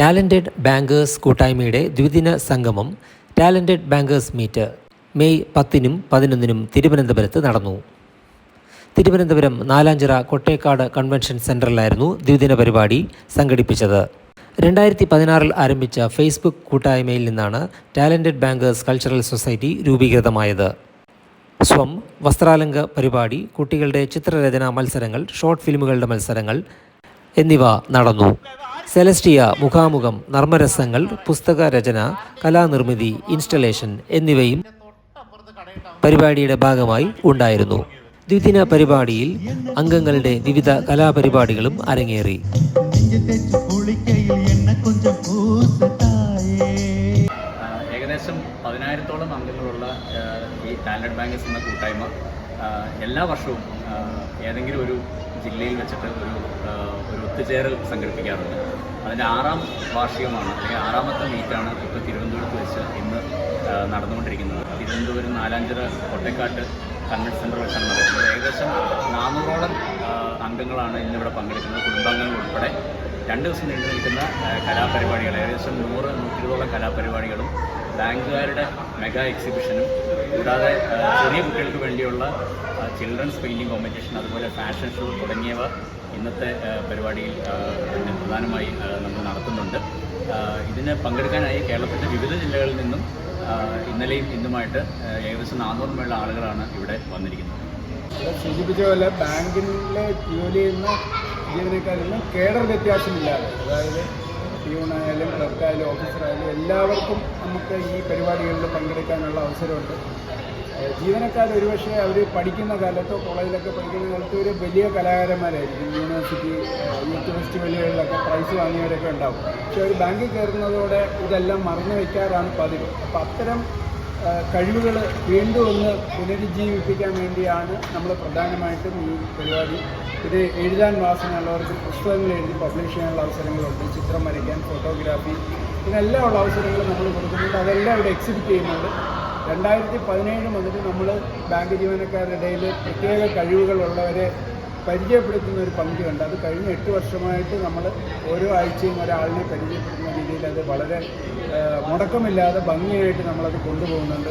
Talented bankers കൂട്ടായ്മയുടെ ദ്വിദിന സംഗമം ടാലന്റഡ് ബാങ്കേഴ്സ് മീറ്റ് മെയ് പത്തിനും പതിനൊന്നിനും തിരുവനന്തപുരത്ത് നടന്നു. തിരുവനന്തപുരം നാലാഞ്ചിറ കൊട്ടേക്കാട് കൺവെൻഷൻ സെന്ററിലായിരുന്നു ദ്വിദിന പരിപാടി സംഘടിപ്പിച്ചത്. രണ്ടായിരത്തി പതിനാറിൽ ആരംഭിച്ച ഫേസ്ബുക്ക് കൂട്ടായ്മയിൽ നിന്നാണ് ടാലന്റഡ് ബാങ്കേഴ്സ് കൾച്ചറൽ സൊസൈറ്റി രൂപീകൃതമായത്. സ്വം വസ്ത്രാലങ്ക പരിപാടി കുട്ടികളുടെ ചിത്രരചനാ മത്സരങ്ങൾ ഷോർട്ട് ഫിലിമുകളുടെ മത്സരങ്ങൾ എന്നിവ നടന്നു. സെലസ്റ്റിയ മുഖാമുഖം നർമ്മരസങ്ങൾ പുസ്തക രചന കലാനിർമ്മിതി ഇൻസ്റ്റലേഷൻ എന്നിവയും പരിപാടിയുടെ ഭാഗമായി ഉണ്ടായിരുന്നു. ദ്വിദിന പരിപാടിയിൽ അംഗങ്ങളുടെ വിവിധ കലാപരിപാടികളും അരങ്ങേറി. ഏകദേശം പതിനായിരത്തോളം അംഗങ്ങളുള്ള ഈ ടാലന്റ് ബാങ്കേഴ്സ് എന്ന കൂട്ടായ്മ എല്ലാ വർഷവും ഏതെങ്കിലും ഒരു ജില്ലയിൽ വെച്ചിട്ട് ഒരു ഒരു ഒത്തുചേരൽ സംഘടിപ്പിക്കാറുണ്ട്. അതിന്റെ ആറാം വാർഷികമാണ് അല്ലെങ്കിൽ ആറാമത്തെ മീറ്റാണ് ഇപ്പോൾ തിരുവനന്തപുരത്ത് വെച്ച് ഇന്ന് നടന്നുകൊണ്ടിരിക്കുന്നത്. തിരുവനന്തപുരം നാലാഞ്ചിറ കൊട്ടക്കാട്ട് കൺവെൻഷൻ സെന്റർ വെച്ചാണ് നടക്കുന്നത്. ഏകദേശം നാനൂറോളം അംഗങ്ങളാണ് ഇന്നിവിടെ പങ്കെടുക്കുന്നത്. കുടുംബാംഗങ്ങൾ ഉൾപ്പെടെ രണ്ട് ദിവസം നീണ്ടു നിൽക്കുന്ന കലാപരിപാടികൾ ഏകദേശം നൂറ് നൂറ്റിരുപതോളം കലാപരിപാടികളും ബാങ്കുകാരുടെ മെഗാ എക്സിബിഷനും കൂടാതെ ചെറിയ കുട്ടികൾക്ക് വേണ്ടിയുള്ള ചിൽഡ്രൻസ് പെയിന്റിംഗ് കോമ്പറ്റീഷൻ അതുപോലെ ഫാഷൻ ഷോ തുടങ്ങിയവ ഇന്നത്തെ പരിപാടിയിൽ പ്രധാനമായി നമ്മൾ നടത്തുന്നുണ്ട്. ഇതിന് പങ്കെടുക്കാനായി കേരളത്തിന്റെ വിവിധ ജില്ലകളിൽ നിന്നും ഇന്നലെയും ഇന്നുമായിട്ട് ഏകദേശം നാനൂറ് മേള ആളുകളാണ് ഇവിടെ വന്നിരിക്കുന്നത്. സൂചിപ്പിച്ച പോലെ ബാങ്കിലെ ജോലി ചെയ്യുന്ന ജീവനക്കാരിൽ കേഡർ വ്യത്യാസമില്ലാതെ അതായത് പ്യൂണായാലും ക്ലർക്കായാലും ഓഫീസറായാലും എല്ലാവർക്കും നമുക്ക് ഈ പരിപാടികളിൽ പങ്കെടുക്കാനുള്ള അവസരമുണ്ട്. ജീവനക്കാർ ഒരുപക്ഷെ അവർ പഠിക്കുന്ന കാലത്തോ കോളേജിലൊക്കെ പഠിക്കുന്ന കാലത്ത് ഒരു വലിയ കലാകാരന്മാരായിരിക്കും. യൂണിവേഴ്സിറ്റി യൂത്ത് ഫെസ്റ്റിവലുകളിലൊക്കെ പ്രൈസ് വാങ്ങിയവരൊക്കെ ഉണ്ടാവും. പക്ഷെ അവർ ബാങ്കിൽ കയറുന്നതോടെ ഇതെല്ലാം മറന്നു വയ്ക്കാറാണ് പതിവ്. അപ്പം അത്തരം കഴിവുകൾ വീണ്ടും ഒന്ന് പുനരുജ്ജീവിപ്പിക്കാൻ വേണ്ടിയാണ് നമ്മൾ പ്രധാനമായിട്ടും ഈ പരിപാടി. ഇത് എഴുതാൻ വാസനയുള്ളവർക്ക് പുസ്തകങ്ങൾ എഴുതി പബ്ലിഷ് ചെയ്യാനുള്ള അവസരങ്ങളുണ്ട്. ചിത്രം വരയ്ക്കാൻ ഫോട്ടോഗ്രാഫി ഇതിനെല്ലാം ഉള്ള അവസരങ്ങൾ നമ്മൾ കൊടുക്കുന്നുണ്ട്. അതെല്ലാം ഇവിടെ എക്സിബിറ്റ് ചെയ്യുന്നുണ്ട്. രണ്ടായിരത്തി പതിനേഴ് മുതൽ നമ്മൾ ബാങ്ക് ജീവനക്കാരുടെ ഇടയിൽ പ്രത്യേക കഴിവുകളുള്ളവരെ പരിചയപ്പെടുത്തുന്ന ഒരു പങ്കുണ്ട് അത് കഴിഞ്ഞ എട്ട് വർഷമായിട്ട് നമ്മൾ ഓരോ ആഴ്ചയും ഒരാളിനെ പരിചയപ്പെടുന്ന രീതിയിൽ അത് വളരെ മുടക്കമില്ലാതെ ഭംഗിയായിട്ട് നമ്മളത് കൊണ്ടുപോകുന്നുണ്ട്